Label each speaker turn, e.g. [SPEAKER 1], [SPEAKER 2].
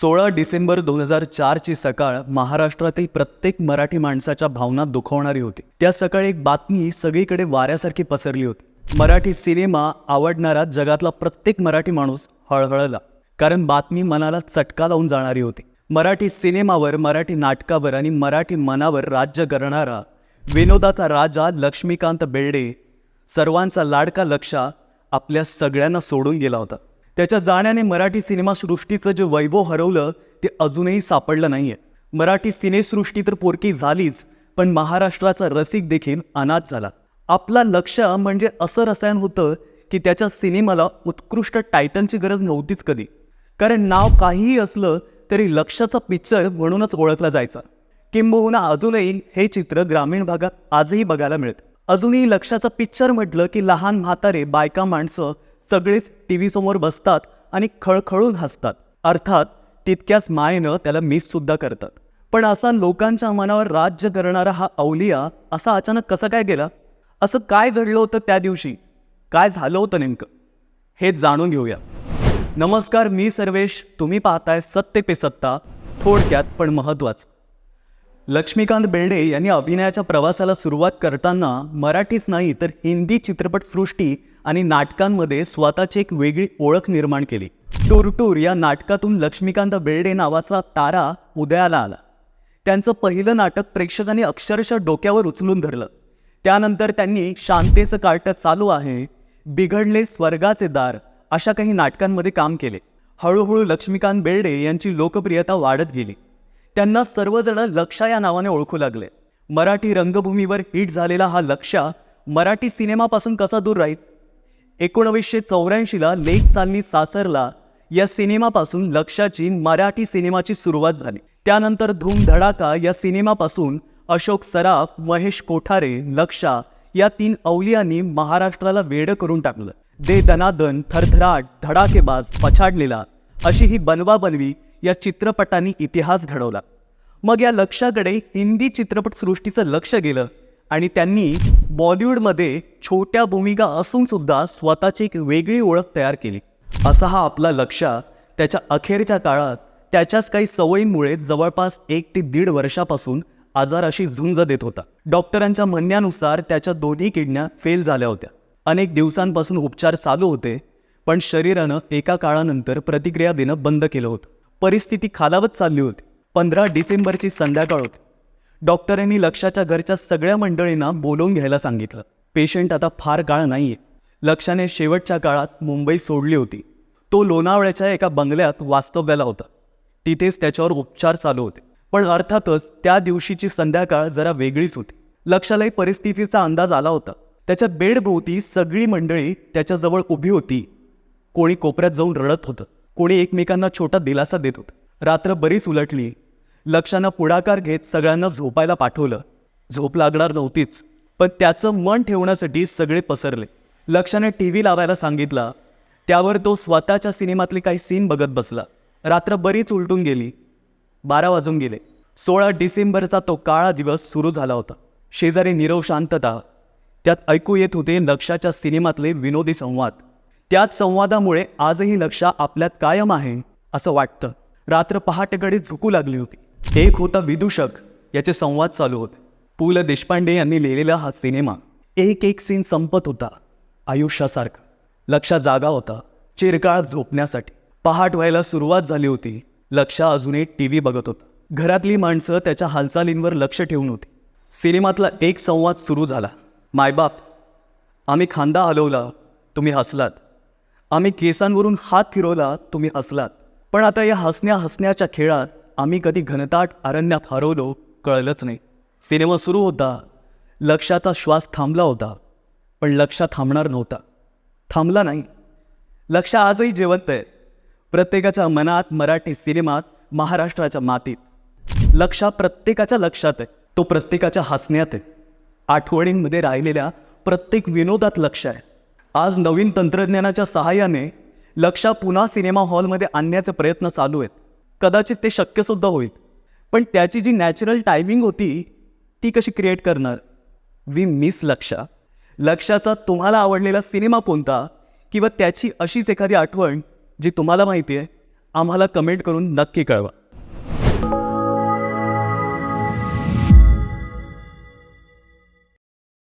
[SPEAKER 1] सोळा डिसेंबर दोन हजार चारची सकाळ महाराष्ट्रातील प्रत्येक मराठी माणसाच्या भावना दुखवणारी होती. त्या सकाळी एक बातमी सगळीकडे वाऱ्यासारखी पसरली होती. मराठी सिनेमा आवडणारा जगातला प्रत्येक मराठी माणूस हळहळला. कारण बातमी मनाला चटका लावून जाणारी होती. मराठी सिनेमावर मराठी नाटकावर आणि मराठी मनावर राज्य करणारा विनोदाचा राजा लक्ष्मीकांत बेर्डे सर्वांचा लाडका लक्षा आपल्या सगळ्यांना सोडून गेला होता. त्याच्या जाण्याने मराठी सिनेमासृष्टीचं जे वैभव हरवलं ते अजूनही सापडलं नाहीये. मराठी सिनेसृष्टी तर पोरकी झालीच पण महाराष्ट्राचा रसिक देखील अनाथ झाला. आपला लक्ष म्हणजे असं रसायन होतं की त्याच्या सिनेमाला उत्कृष्ट टायटलची गरज नव्हतीच कधी. कारण नाव काहीही असलं तरी लक्षाचा पिक्चर म्हणूनच ओळखला जायचा. किंबहुना अजूनही हे चित्र ग्रामीण भागात आजही बघायला मिळतं. अजूनही लक्षाचं पिक्चर म्हटलं की लहान म्हातारे बायका माणसं सगळेच टी व्हीसमोर बसतात आणि खळखळून हसतात. अर्थात तितक्याच मायेनं त्याला मिस सुद्धा करतात. पण असा लोकांच्या मनावर राज्य करणारा हा अवलिया असा अचानक कसा काय गेला? असं काय घडलं होतं त्या दिवशी? काय झालं होतं नेमकं? हे जाणून घेऊया. नमस्कार मी सर्वेश. तुम्ही पाहताय सत्य पे सत्ता. थोडक्यात पण महत्त्वाचं. लक्ष्मीकांत बेर्डे यांनी अभिनयाच्या प्रवासाला सुरुवात करताना मराठीच नाही तर हिंदी चित्रपटसृष्टी आणि नाटकांमध्ये स्वतःची एक वेगळी ओळख निर्माण केली. टूर या नाटकातून लक्ष्मीकांत बेर्डे नावाचा तारा उदयाला आला. त्यांचं पहिलं नाटक प्रेक्षकांनी अक्षरशः डोक्यावर उचलून धरलं. त्यानंतर त्यांनी शांतेचं कार्ट चालू आहे बिघडले स्वर्गाचे दार अशा काही नाटकांमध्ये काम केले. हळूहळू लक्ष्मीकांत बेर्डे यांची लोकप्रियता वाढत गेली. त्यांना सर्वजण लक्षा या नावाने ओळखू लागले. मराठी रंगभूमीवर हिट झालेला हा लक्षा मराठी सिनेमापासून कसा दूर राहील? एकोणवीसशे चौऱ्याऐंशीला लेख चालली सासरला या सिनेमापासून लक्षाची मराठी सिनेमाची सुरुवात झाली. त्यानंतर धूम धडाका या सिनेमापासून अशोक सराफ महेश कोठारे लक्षा या तीन अवलियांनी महाराष्ट्राला वेडं करून टाकलं. दे दनादन थरथराट धडाकेबाज पछाडलेला अशी ही बनवा बनवी या चित्रपटांनी इतिहास घडवला. मग या लक्षाकडे हिंदी चित्रपटसृष्टीचं लक्ष गेलं. आणि त्यांनी बॉलिवूडमध्ये छोट्या भूमिका असूनसुद्धा स्वतःची एक वेगळी ओळख तयार केली. असा हा आपला लक्ष त्याच्या अखेरच्या काळात त्याच्याच काही सवयींमुळे जवळपास एक ते दीड वर्षापासून आजाराशी झुंज देत होता. डॉक्टरांच्या म्हणण्यानुसार त्याच्या दोन्ही किडण्या फेल झाल्या होत्या. अनेक दिवसांपासून उपचार चालू होते पण शरीरानं एका काळानंतर प्रतिक्रिया देणं बंद केलं होतं. परिस्थिती खालावत चालली होती. पंधरा डिसेंबरची संध्याकाळ होती. डॉक्टरांनी लक्षाच्या घरच्या सगळ्या मंडळींना बोलवून घ्यायला सांगितलं. पेशंट आता फार काळ नाहीये. लक्षाने शेवटच्या काळात मुंबई सोडली होती. तो लोणावळ्याच्या एका बंगल्यात वास्तव्याला होता. तिथेच त्याच्यावर उपचार चालू होते. पण अर्थातच त्या दिवशीची संध्याकाळ जरा वेगळीच होती. लक्षालाही परिस्थितीचा अंदाज आला होता. त्याच्या बेडभोवती सगळी मंडळी त्याच्याजवळ उभी होती. कोणी कोपऱ्यात जाऊन रडत होतं. कोणी एकमेकांना छोटा दिलासा देत होतं. रात्र बरीच उलटली. लक्षानं पुढाकार घेत सगळ्यांना झोपायला पाठवलं. झोप लागणार नव्हतीच पण त्याचं मन ठेवण्यासाठी सगळे पसरले. लक्षाने टी व्ही लावायला सांगितला. त्यावर तो स्वतःच्या सिनेमातले काही सीन बघत बसला. रात्र बरीच उलटून गेली. बारा वाजून गेले. सोळा डिसेंबरचा तो काळा दिवस सुरू झाला होता. शेजारी निरव शांतता. त्यात ऐकू येत होते लक्षाच्या सिनेमातले विनोदी संवाद. त्याच संवादामुळे आजही लक्षा आपल्यात कायम आहे असं वाटतं. रात्र पहाटेकडे झुकू लागली होती. एक होता विदूषक याचे संवाद चालू होते. पु ल देशपांडे यांनी लिहिलेला हा सिनेमा एक एक सीन संपत होता आयुष्यासारखा. लक्षा जागा होता चिरकाळ झोपण्यासाठी. पहाट व्हायला सुरुवात झाली होती लक्षा अजूनही टी व्ही बघत होता. घरातली माणसं त्याच्या हालचालींवर लक्ष ठेवून होती. सिनेमातला एक संवाद सुरू झाला. मायबाप आम्ही खांदा हलवला तुम्ही हसलात. आम्ही केसांवरून हात फिरवला तुम्ही हसलात. पण आता या हसण्या हसण्याच्या खेळात आम्ही कधी घनताट अरण्यात हरवलो कळलंच नाही. सिनेमा सुरू होता. लक्षाचा श्वास थांबला होता. पण लक्षा थांबणार नव्हता. थांबला नाही. लक्ष आजही जिवंत आहे. प्रत्येकाच्या मनात मराठी सिनेमात महाराष्ट्राच्या मातीत. लक्षा प्रत्येकाच्या लक्षात आहे. तो प्रत्येकाच्या हसण्यात आहे. आठवणींमध्ये राहिलेल्या प्रत्येक विनोदात लक्ष आहे. आज नवीन तंत्रज्ञानाच्या सहाय्याने लक्षा पुन्हा सिनेमा हॉलमध्ये आणण्याचे प्रयत्न चालू आहेत. कदाचित ते शक्यसुद्धा होईल. पण त्याची जी नॅचरल टायमिंग होती ती कशी क्रिएट करणार? वी मिस लक्षा. लक्षाचा तुम्हाला आवडलेला सिनेमा कोणता? किंवा त्याची अशीच एखादी आठवण जी तुम्हाला माहिती आहे आम्हाला कमेंट करून नक्की कळवा.